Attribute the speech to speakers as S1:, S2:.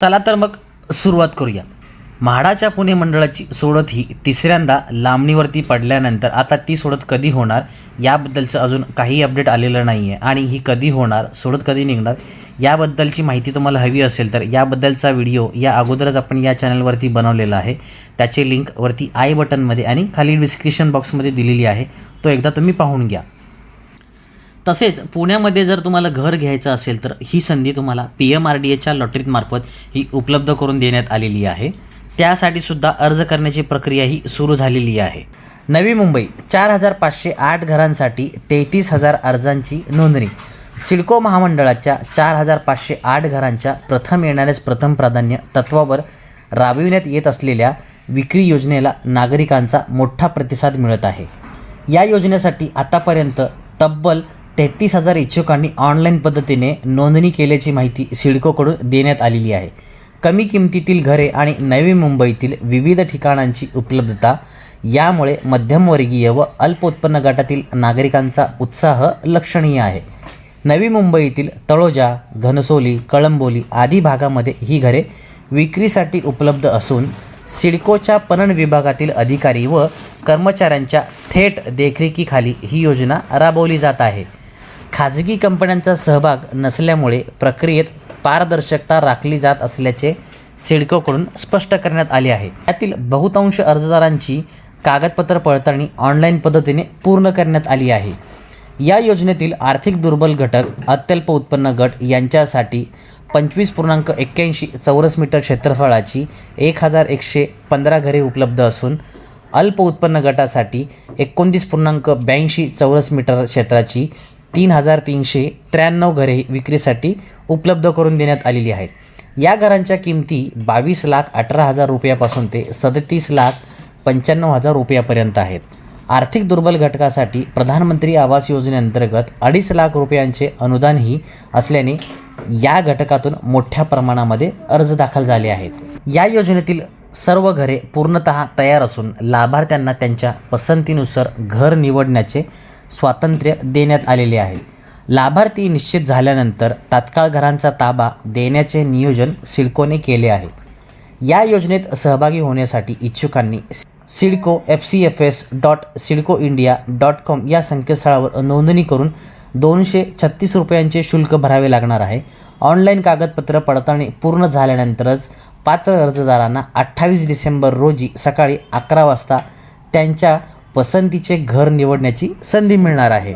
S1: चला तर मग सुरुवात करूया. म्हाडाच्या पुणे मंडळाची सोडत ही तिसऱ्यांदा लांबणीवरती पडल्यानंतर आता ती सोडत कधी होणार याबद्दलचं अजून काही अपडेट आलेलं नाही आहे आणि ही कधी होणार सोडत कधी निघणार याबद्दलची माहिती तुम्हाला हवी असेल तर याबद्दलचा व्हिडिओ या अगोदरच आपण या चॅनलवरती बनवलेला आहे. त्याची लिंक वरती आय बटनमध्ये आणि खाली डिस्क्रिप्शन बॉक्समध्ये दिलेली आहे. तो एकदा तुम्ही पाहून घ्या. तसेच पुण्यामध्ये जर तुम्हाला घर घ्यायचं असेल तर ही संधी तुम्हाला पी एम आर डी एच्या लॉटरीमार्फत ही उपलब्ध करून देण्यात आलेली आहे. त्यासाठी सुद्धा अर्ज करण्याची प्रक्रिया ही सुरू झालेली आहे. नवी मुंबई चार हजार पाचशे आठ घरांसाठी तेहतीस हजार अर्जांची नोंदणी. सिडको महामंडळाच्या चार हजार पाचशे आठ घरांच्या प्रथम येणाऱ्याच प्रथम प्राधान्य तत्वावर राबविण्यात येत असलेल्या विक्री योजनेला नागरिकांचा मोठा प्रतिसाद मिळत आहे. या योजनेसाठी आतापर्यंत तब्बल तेहतीस हजार इच्छुकांनी ऑनलाईन पद्धतीने नोंदणी केल्याची माहिती सिडकोकडून देण्यात आलेली आहे. कमी किमतीतील घरे आणि नवी मुंबईतील विविध ठिकाणांची उपलब्धता यामुळे मध्यमवर्गीय व अल्प उत्पन्न गटातील नागरिकांचा उत्साह लक्षणीय आहे. नवी मुंबईतील तळोजा घनसोली कळंबोली आदी भागामध्ये ही घरे विक्रीसाठी उपलब्ध असून सिडकोच्या पणन विभागातील अधिकारी व कर्मचाऱ्यांच्या थेट देखरेखीखाली ही योजना राबवली जात आहे. खाजगी कंपन्यांचा सहभाग नसल्यामुळे प्रक्रियेत पारदर्शकता राखली जात असल्याचे सिडकोकडून स्पष्ट करण्यात आले आहे. यातील बहुतांश अर्जदारांची कागदपत्र पडताळणी ऑनलाईन पद्धतीने पूर्ण करण्यात आली आहे. या योजनेतील आर्थिक दुर्बल घटक अत्यल्प उत्पन्न गट यांच्यासाठी पंचवीस पूर्णांक एक्क्याऐंशी चौरस मीटर क्षेत्रफळाची एक हजार एकशे पंधरा घरे उपलब्ध असून अल्प उत्पन्न गटासाठी एकोणतीस पूर्णांक ब्याऐंशी चौरस मीटर क्षेत्राची तीन हजार तीनशे त्र्याण्णव घरे विक्रीसाठी उपलब्ध करून देण्यात आलेली आहेत. या घरांच्या किमती बावीस लाख अठरा हजार रुपयापासून ते सदतीस लाख पंच्याण्णव हजार रुपयापर्यंत आहेत. आर्थिक दुर्बल घटकासाठी प्रधानमंत्री आवास योजनेअंतर्गत अडीच लाख रुपयांचे अनुदानही असल्याने या घटकातून मोठ्या प्रमाणामध्ये अर्ज दाखल झाले आहेत. या योजनेतील सर्व घरे पूर्णतः तयार असून लाभार्थ्यांना त्यांच्या पसंतीनुसार घर निवडण्याचे स्वातंत्र्य देण्यात आलेले आहे. लाभार्थी निश्चित झाल्यानंतर तात्काळ घरांचा ताबा देण्याचे नियोजन सिडकोने केले आहे. या योजनेत सहभागी होण्यासाठी इच्छुकांनी CIDCO F C F S dot CIDCO India dot com या संकेतस्थळावर नोंदणी करून दोनशे छत्तीस रुपयांचे शुल्क भरावे लागणार आहे. ऑनलाईन कागदपत्र पडताळणी पूर्ण झाल्यानंतरच पात्र अर्जदारांना अठ्ठावीस डिसेंबर रोजी सकाळी अकरा वाजता त्यांच्या पसंतीचे घर निवडण्याची संधी मिळणार आहे.